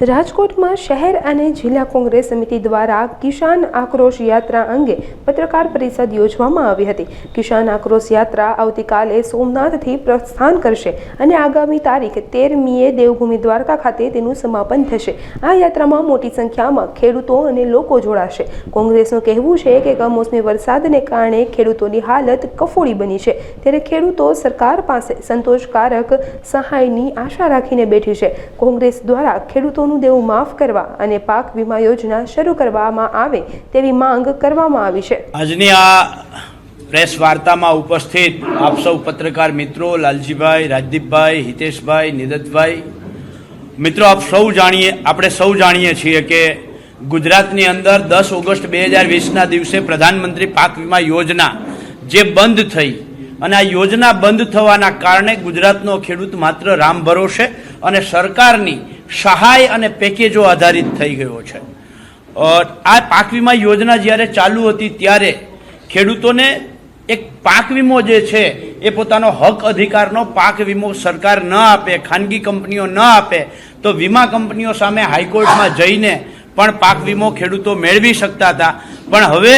રાજકોટમાં શહેર અને જિલ્લા કોંગ્રેસ સમિતિ દ્વારા કિસાન આક્રોશ યાત્રા અંગે પત્રકાર પરિષદ યોજવામાં આવી હતી. કિસાન આક્રોશ યાત્રા આવતીકાલે સોમનાથથી પ્રસ્થાન કરશે અને આગામી તારીખ તેરમીએ દેવભૂમિ દ્વારકા ખાતે તેનું સમાપન થશે. આ યાત્રામાં મોટી સંખ્યામાં ખેડૂતો અને લોકો જોડાશે. કોંગ્રેસનું કહેવું છે કે કમોસમી વરસાદને કારણે ખેડૂતોની હાલત કફોડી બની છે. ત્યારે ખેડૂતો સરકાર પાસે સંતોષકારક સહાયની આશા રાખીને બેઠી છે. કોંગ્રેસ દ્વારા ખેડૂતોનું દેવું માફ કરવા અને પાક વીમા યોજના શરૂ કરવામાં આવે તેવી માંગ કરવામાં આવી છે. આજની આ પ્રેસ વાર્તામાં ઉપસ્થિત આપ સૌ પત્રકાર મિત્રો લાલજીભાઈ, રાજદીપભાઈ, હિતેશભાઈ, નિદતભાઈ. મિત્રો, આપ સૌ જાણીએ, આપણે સૌ જાણીએ છીએ કે ગુજરાતની અંદર દસ ઓગસ્ટ બે હજાર વીસના દિવસે પ્રધાનમંત્રી પાક વીમા યોજના જે બંધ થઈ અને આ યોજના બંધ થવાના કારણે ગુજરાતનો ખેડૂત માત્ર રામ ભરોસે અને સરકારની સહાય અને પેકેજો આધારિત થઈ ગયો છે. આ પાક વીમા યોજના જ્યારે ચાલુ હતી ત્યારે ખેડૂતોને એક પાક વીમો જે છે એ પોતાનો હક અધિકારનો પાક વીમો સરકાર ન આપે, ખાનગી કંપનીઓ ન આપે, તો વીમા કંપનીઓ સામે હાઈકોર્ટમાં જઈને પણ પાક વીમો ખેડૂતો મેળવી શકતા હતા. પણ હવે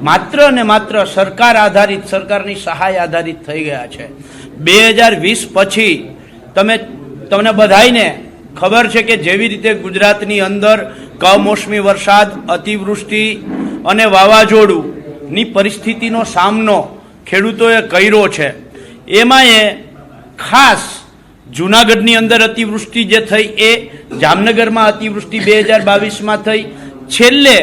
માત્ર ને માત્ર સરકાર આધારિત, સરકારની સહાય આધારિત થઈ ગયા છે. બે હજાર વીસ પછી તમે, તમને બધાયને ખબર છે કે જેવી રીતે ગુજરાતની અંદર કમોસમી વરસાદ, અતિવૃષ્ટિ અને વાવાઝોડુંની પરિસ્થિતિનો સામનો ખેડૂતોએ કર્યો છે એમાં એ ખાસ જુનાગઢની અંદર અતિવૃષ્ટિ જે થઈ એ જામનગરમાં અતિવૃષ્ટિ બે હજાર બાવીસમાં થઈ. છેલ્લે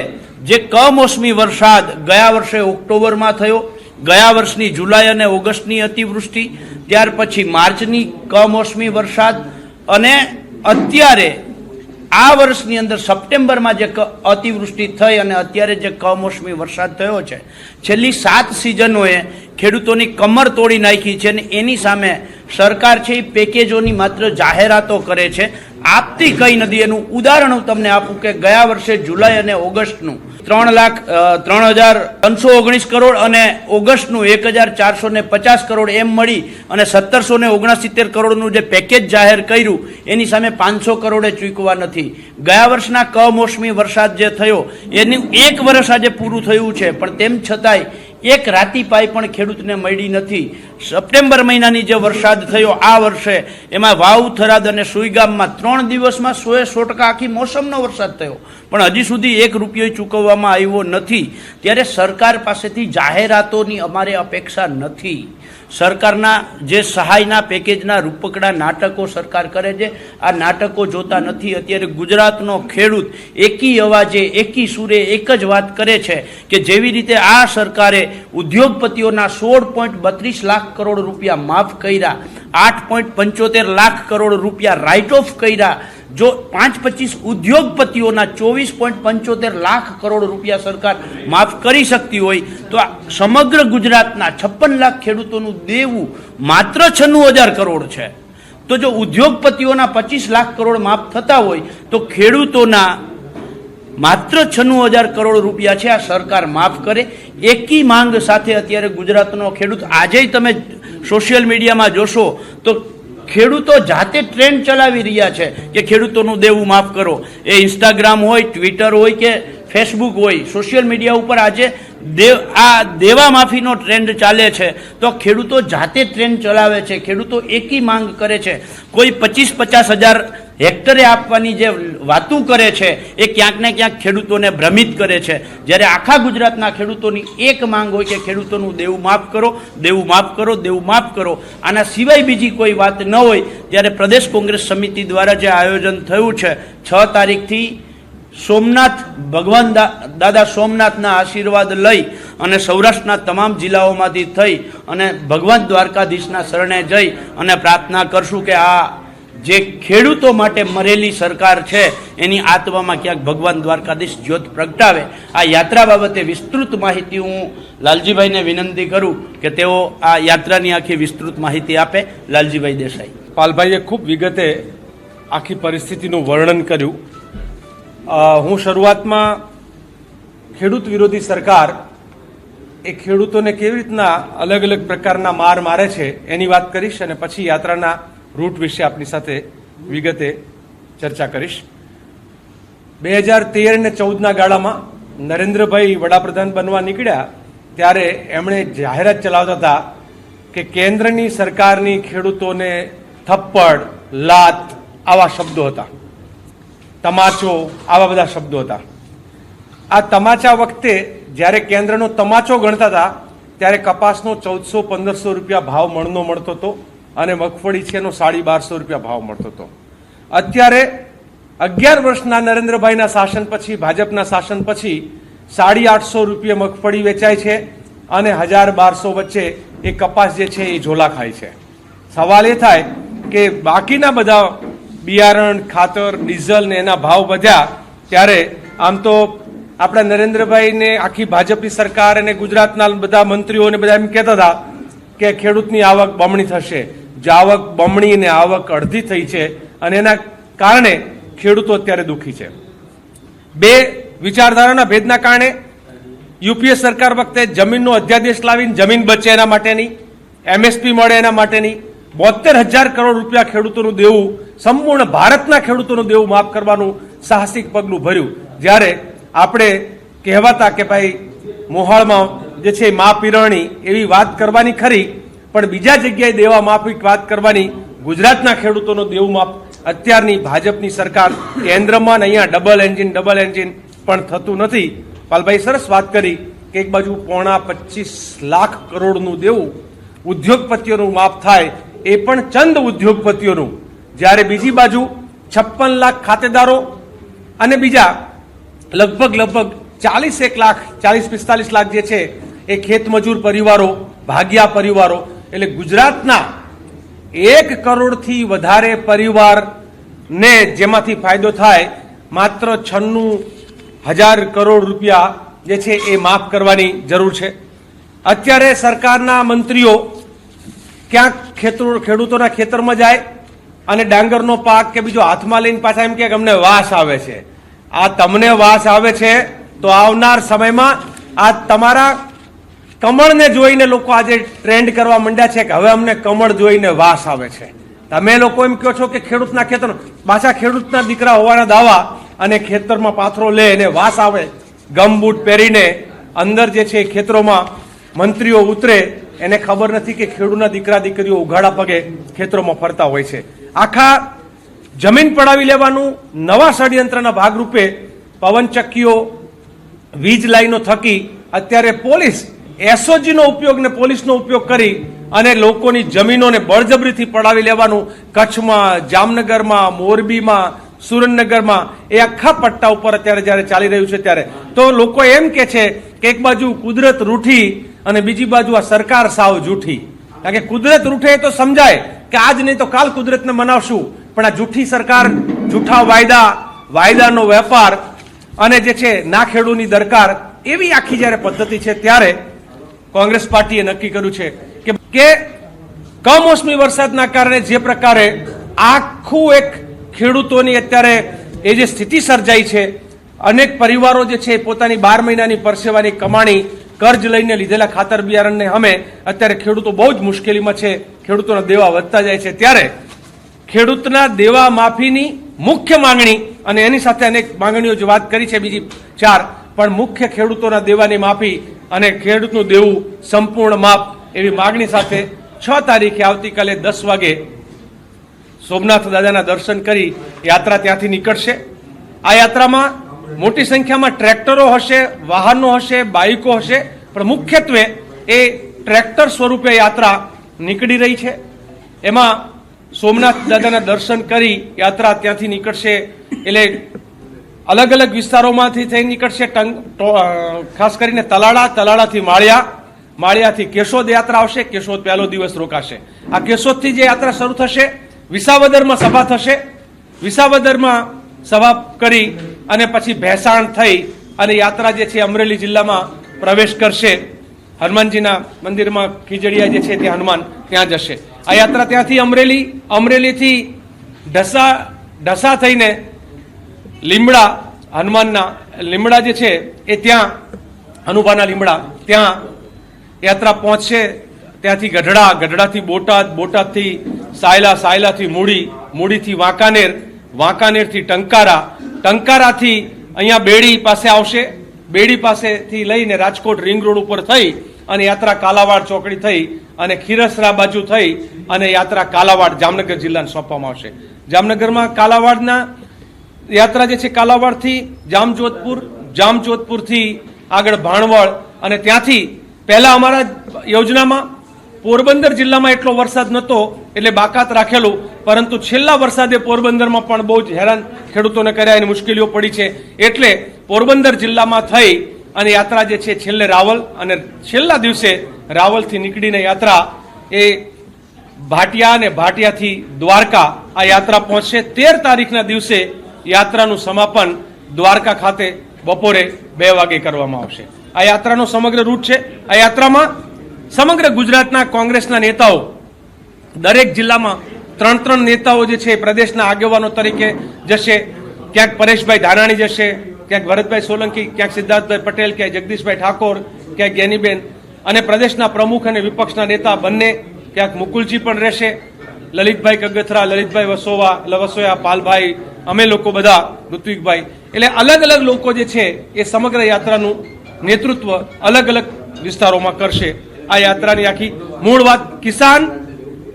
જે કમોસમી વરસાદ ગયા વર્ષે ઓક્ટોબરમાં થયો, ગયા વર્ષની જુલાઈ અને ઓગસ્ટની અતિવૃષ્ટિ, ત્યાર પછી માર્ચની કમોસમી વરસાદ અને અત્યારે, આ વર્ષની અંદર સપ્ટેમ્બરમાં જે અતિવૃષ્ટિ થઈ અને અત્યારે જે કમોસમી વરસાદ થયો છે, છેલ્લી સાત સિઝનોએ ખેડૂતોની કમર તોડી નાખી છે અને એની સામે સરકાર છે એ પેકેજોની માત્ર જાહેરાતો કરે છે. આપતી કઈ નદી એનું ઉદાહરણ હું તમને આપું કે ગયા વર્ષે જુલાઈ અને ઓગસ્ટનું ત્રણ લાખ ત્રણ હજાર ત્રણસો ઓગણીસ કરોડ અને ઓગસ્ટનું એક હજાર ચારસો ને પચાસ કરોડ એમ મળી અને સત્તરસો ને ઓગણસિત્તેર કરોડનું જે પેકેજ જાહેર કર્યું, એની સામે પાંચસો કરોડે ચૂકવા નથી. ગયા વર્ષના કમોસમી વરસાદ જે થયો, એનું એક વર્ષ આજે પૂરું થયું છે. પણ તેમ છતાંય એક રાતીપાઈ પણ ખેડૂતને મળી નથી. સપ્ટેમ્બર મહિનાની જે વરસાદ થયો આ વર્ષે, એમાં વાવ થરાદ અને સુઈગામમાં ત્રણ દિવસમાં સોએ સો ટકા આખી મોસમનો વરસાદ થયો. પણ હજી સુધી એક રૂપિયો ચૂકવવામાં આવ્યો નથી. ત્યારે સરકાર પાસેથી જાહેરાતોની અમારે અપેક્ષા નથી. સરકારના જે સહાયના પેકેજના રૂપકડા નાટકો સરકાર કરે છે, આ નાટકો જોતા નથી. અત્યારે ગુજરાતનો ખેડૂત એકી અવાજે, એકી સુરે એક જ વાત કરે છે કે જેવી રીતે આ સરકારે ઉદ્યોગપતિઓના સોળ પોઈન્ટ બત્રીસ લાખ કરોડ રૂપિયા માફ કર્યા, આઠ પોઈન્ટ પંચોતેર લાખ કરોડ રૂપિયા રાઇટ ઓફ કર્યા. જો પાંચ પચીસ ઉદ્યોગપતિઓના ચોવીસ પોઈન્ટ પંચોતેર લાખ કરોડ રૂપિયા સરકાર માફ કરી શકતી હોય, તો આ સમગ્ર ગુજરાતના છપ્પન લાખ ખેડૂતોનું દેવું માત્ર છન્નું હજાર કરોડ છે. તો જો ઉદ્યોગપતિઓના પચીસ લાખ કરોડ માફ થતા હોય, તો ખેડૂતોના માત્ર છન્નું હજાર કરોડ રૂપિયા છે. આ સરકાર માફ કરે. એકી માંગ સાથે અત્યારે ગુજરાતનો ખેડૂત આજે તમે સોશિયલ મીડિયામાં જોશો, તો ખેડૂતો જાતે ટ્રેન્ડ ચલાવી રહ્યા છે કે ખેડૂતોનું દેવું માફ કરો. એ ઇન્સ્ટાગ્રામ હોય, ટ્વિટર હોય કે ફેસબુક હોય, સોશિયલ મીડિયા ઉપર આજે દેવ, આ દેવા માફીનો ટ્રેન્ડ ચાલે છે. તો ખેડૂતો જાતે ટ્રેન્ડ ચલાવે છે. ખેડૂતો એકી માંગ કરે છે. કોઈ પચીસ પચાસ હજાર હેક્ટરે આપવાની જે વાતું કરે છે, એ ક્યાંક ને ક્યાંક ખેડૂતોને ભ્રમિત કરે છે. જ્યારે આખા ગુજરાતના ખેડૂતોની એક માંગ હોય કે ખેડૂતોનું દેવું માફ કરો, દેવું માફ કરો, દેવું માફ કરો. આના સિવાય બીજી કોઈ વાત ન હોય. ત્યારે પ્રદેશ કોંગ્રેસ સમિતિ દ્વારા જે આયોજન થયું છે, છ તારીખથી સોમનાથ, ભગવાન દાદા સોમનાથના આશીર્વાદ લઈ અને સૌરાષ્ટ્રના તમામ જિલ્લાઓમાંથી થઈ અને ભગવાન દ્વારકાધીશના શરણે જઈ અને પ્રાર્થના કરશું કે આ જે ખેડૂતો માટે મરેલી સરકાર છે, એની આત્મામાં ક્યાંક ભગવાન દ્વારકાધીશ જ્યોત પ્રગટાવે. આ યાત્રા બાબતે વિસ્તૃત માહિતી હું લાલજીભાઈને વિનંતી કરું કે તેઓ આ યાત્રાની આખી વિસ્તૃત માહિતી આપે. લાલજીભાઈ દેસાઈ. પાલભાઈએ ખૂબ વિગતે આખી પરિસ્થિતિનું વર્ણન કર્યું. હું શરૂઆતમાં ખેડૂત વિરોધી સરકાર એ ખેડૂતોને કેવી રીતના અલગ અલગ પ્રકારના માર મારે છે એની વાત કરીશ અને પછી યાત્રાના રૂટ વિશે આપની સાથે વિગતે ચર્ચા કરીશ. બે હજાર તેર અને ચૌદના ગાળામાં નરેન્દ્રભાઈ વડાપ્રધાન બનવા નીકળ્યા ત્યારે એમણે જાહેરાત ચલાવતા હતા કે કેન્દ્રની સરકારની ખેડૂતોને થપ્પડ, લાત આવા શબ્દો હતા. તમાચો આવા બધા શબ્દો હતા. આ તમાચા વખતે જ્યારે કેન્દ્રનો તમાચો ગણતા હતા, ત્યારે કપાસનો ચૌદસો પંદરસો રૂપિયા ભાવ મણનો મળતો હતો. અને મગફળી છે એનો સાડી બારસો રૂપિયા ભાવ મળતો હતો. અત્યારે અગિયાર વર્ષના નરેન્દ્રભાઈના શાસન પછી, ભાજપના શાસન પછી સાડી આઠસો રૂપિયા મગફળી વેચાય છે અને હજાર બારસો વચ્ચે એ કપાસ જે છે એ ઝોલા ખાય છે. સવાલ એ થાય કે બાકીના બધા બિયારણ, ખાતર, ડીઝલ ને એના ભાવ વધ્યા ત્યારે આમ તો આપણા નરેન્દ્રભાઈને આખી ભાજપની સરકાર અને ગુજરાતના બધા મંત્રીઓને બધા એમ કહેતા હતા કે ખેડૂતની આવક બમણી થશે. આવક બમણી અને આવક અડધી થઈ છે અને એના કારણે ખેડૂતો અત્યારે દુઃખી છે. બે વિચારધારાના ભેદના કારણે યુપીએ સરકાર વખતે જમીનનો અધ્યાદેશ લાવીને જમીન બચે એના માટેની એમએસપી મળે એના માટેની બોતેર હજાર કરોડ રૂપિયા ખેડૂતોનું દેવું, સંપૂર્ણ ભારતના ખેડૂતોનું દેવું માફ કરવાનું સાહસિક પગલું ભર્યું. જ્યારે આપણે કહેવાતા કે ભાઈ મોહાળમાં જે છે મા પીરણી એવી વાત કરવાની ખરી પણ બીજા જગ્યાએ દેવા માફી વાત કરવાની ગુજરાતના ખેડૂતોનો દેવું માફ. અત્યારની ભાજપની સરકાર કેન્દ્રમાં ને અહીંયા ડબલ એન્જિન ડબલ એન્જિન પણ થતું નથી. પાલભાઈ, સરસ વાત કરી કે એક બાજુ પોણા પચીસ લાખ કરોડનું દેવું ઉદ્યોગપતિઓનું માફ થાય એ પણ ચંદ ઉદ્યોગપતિઓનું. જ્યારે બીજી બાજુ છપ્પન લાખ ખાતેદારો અને બીજા લગભગ લગભગ ચાલીસ એક લાખ, ચાલીસ પિસ્તાલીસ લાખ જે છે એ ખેતમજૂર પરિવારો, ભાગ્યા પરિવારો એટલે ગુજરાતના એક કરોડથી વધારે પરિવારને જેમાંથી ફાયદો થાય, માત્ર છન્નું હજાર કરોડ રૂપિયા જે છે એ માફ કરવાની જરૂર છે. અત્યારે સરકારના મંત્રીઓ ક્યાંક ખેતરો, ખેડૂતોના ખેતરમાં જાય અને ડાંગરનો પાક કે બીજો હાથમાં લઈને પાછા એમ કે અમને વાસ આવે છે. આ તમને વાસ આવે છે, તો આવનાર સમયમાં આ તમારા કમળને જોઈને લોકો આજે ટ્રેન્ડ કરવા માંડ્યા છે કે હવે અમને કમળ જોઈને વાસ આવે છે. તમે લોકો એમ કહો છો કે ખેડૂતના ખેતર પાછા ખેડૂતના દીકરા હોવાના દાવા અને ખેતરમાં પાથરો લે અને વાસ આવે ગમબૂટ પહેરીને અંદર જે છે ખેતરોમાં મંત્રીઓ ઉતરે, એને ખબર નથી કે ખેડૂતના દીકરા દીકરીઓ ઉઘાડા પગે ખેતરોમાં ફરતા હોય છે. આખા જમીન પડાવી લેવાનું નવા ષડયંત્રના ભાગરૂપે પવનચક્કીઓ, વીજ લાઈનો થકી અત્યારે પોલીસ એસઓજીનો ઉપયોગ ને પોલીસનો ઉપયોગ કરી અને લોકોની જમીનોને બળજબરીથી પડાવી લેવાનું કચ્છમાં, જામનગરમાં, મોરબીમાં, સુરેન્દ્રનગરમાં એ આખા પટ્ટા ઉપર અત્યારે જ્યારે ચાલી રહ્યું છે ત્યારે. તો લોકો એમ કે છે કે એક બાજુ કુદરત રૂઠી અને બીજી બાજુ આ સરકાર સાવ જૂઠી. કારણ કે કુદરત રૂઠે તો સમજાય કે આજ નહીં તો કાલ કુદરતને મનાવશું. પણ આ જૂઠી સરકાર, જૂઠા વાયદા, વાયદાનો વેપાર અને જે છે ના ખેડૂની દરકાર એવી આખી જ્યારે પદ્ધતિ છે ત્યારે કોંગ્રેસ પાર્ટીએ નક્કી કર્યું છે કે કે કમોસમી વરસાદના કારણે જે પ્રકારે આખું એક ખેડૂતોની અત્યારે એ જે સ્થિતિ સર્જાઈ છે, અનેક પરિવારો જે છે પોતાની બાર મહિનાની પરસેવાની કમાણી, કર્જ લઈને લીધેલા ખાતર બિયારણને અમે અત્યારે ખેડૂતો બહુ જ મુશ્કેલીમાં છે, ખેડૂતોના દેવા વધતા જાય છે. ત્યારે ખેડૂતના દેવા માફીની મુખ્ય માંગણી અને એની સાથે અનેક માંગણીઓ જે વાત કરી છે, બીજી ચાર, પણ મુખ્ય ખેડૂતોના દેવાની માફી અને ખેડૂતનું દેવું સંપૂર્ણ માફ એવી માંગણી સાથે છ તારીખે આવતીકાલે દસ વાગે સોમનાથ દાદાના દર્શન કરી યાત્રા ત્યાંથી નીકળશે. આ યાત્રામાં મોટી સંખ્યામાં ટ્રેક્ટરો હશે, વાહનો હશે બાઇકો હશે, પણ મુખ્યત્વે એ ટ્રેક્ટર સ્વરૂપે યાત્રા નીકળી રહી છે. એમાં સોમનાથ દાદાના દર્શન કરી યાત્રા ત્યાંથી નીકળશે એટલે અલગ અલગ વિસ્તારોમાંથી થઈ નીકળશે ખાસ કરીને તલાળા, તલાળાથી માળિયા, માળિયાથી કેશોદ યાત્રા આવશે, કેશોદ પહેલો દિવસ રોકાશે. આ કેશોદથી જે યાત્રા શરૂ થશે, વિસાવદરમાં સભા થશે. વિસાવદરમાં સભા કરી અને પછી ભેસાણ થઈ અને યાત્રા જે છે અમરેલી જિલ્લામાં પ્રવેશ કરશે. હનુમાનજીના મંદિરમાં ખીજડીયા જે છે ત્યાં હનુમાન ત્યાં જશે. આ યાત્રા ત્યાંથી અમરેલી અમરેલીથી ઢસા ઢસા થઈને લીમડા, હનુમાનના લીમડા જે છે, એ ત્યાં હનુભાના લીમડા, ત્યાં યાત્રા પહોંચશે. ત્યાંથી ગઢડા, ગઢડાથી બોટાદ, બોટાદથી સાયલા, સાયલાથી મૂડી, મૂડીથી વાંકાનેર, વાંકાનેરથી ટંકારા. ટંકારાથી અહીંયા બેડી પાસે આવશે. બેડી પાસેથી લઈને રાજકોટ રિંગ રોડ ઉપર થઈ અને યાત્રા કાલાવાડ ચોકડી થઈ અને ખીરસરા બાજુ થઈ અને યાત્રા કાલાવાડ જામનગર જિલ્લાને સોંપવામાં આવશે. જામનગરમાં કાલાવાડના યાત્રા જે છે કાલાવાડથી જામજોધપુર, જામજોધપુરથી આગળ ભાણવડ અને ત્યાંથી પહેલા અમારા યોજનામાં પોરબંદર જિલ્લામાં એટલો વરસાદ નહોતો એટલે બાકાત રાખેલું, પરંતુ છેલ્લા વરસાદે પોરબંદરમાં પણ બહુ જ હેરાન ખેડૂતોને કર્યા એની મુશ્કેલીઓ પડી છે. એટલે પોરબંદર જિલ્લામાં થઈ અને યાત્રા જે છે છેલ્લે રાવલ અને છેલ્લા દિવસે રાવલથી નીકળીને યાત્રા એ ભાટિયા અને ભાટિયાથી દ્વારકા આ યાત્રા પહોંચશે. તેર તારીખના દિવસે યાત્રાનું સમાપન દ્વારકા ખાતે બપોરે બે વાગે કરવામાં આવશે. આ યાત્રાનો સમગ્ર રૂટ છે. આ યાત્રામાં સમગ્ર ગુજરાતના કોંગ્રેસના નેતાઓ, દરેક જિલ્લામાં ત્રણ ત્રણ નેતાઓ જે છે પ્રદેશના આગેવાનો તરીકે જશે. ક્યાંક પરેશભાઈ ધાનાણી જશે, ક્યાંક ભરતભાઈ સોલંકી, ક્યાંક સિદ્ધાર્થભાઈ પટેલ, ક્યાંક જગદીશભાઈ ઠાકોર, ક્યાંક જ્ઞાનીબેન અને પ્રદેશના પ્રમુખ અને વિપક્ષના નેતા બંને, ક્યાંક મુકુલજી પણ રહેશે. લલિતભાઈ કગથરા, લલિતભાઈ વસોવા, લવસોયા, પાલભાઈ અમે લોકો બધા, ઋત્વિકભાઈ, એટલે અલગ અલગ લોકો જે છે એ સમગ્ર યાત્રાનું નેતૃત્વ અલગ અલગ વિસ્તારોમાં કરશે. આ યાત્રાની આખી મૂળ વાત કિસાન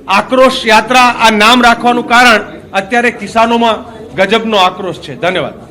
આક્રોશ યાત્રા આ નામ રાખવાનું કારણ અત્યારે કિસાનોમાં ગજબનો આક્રોશ છે. ધન્યવાદ.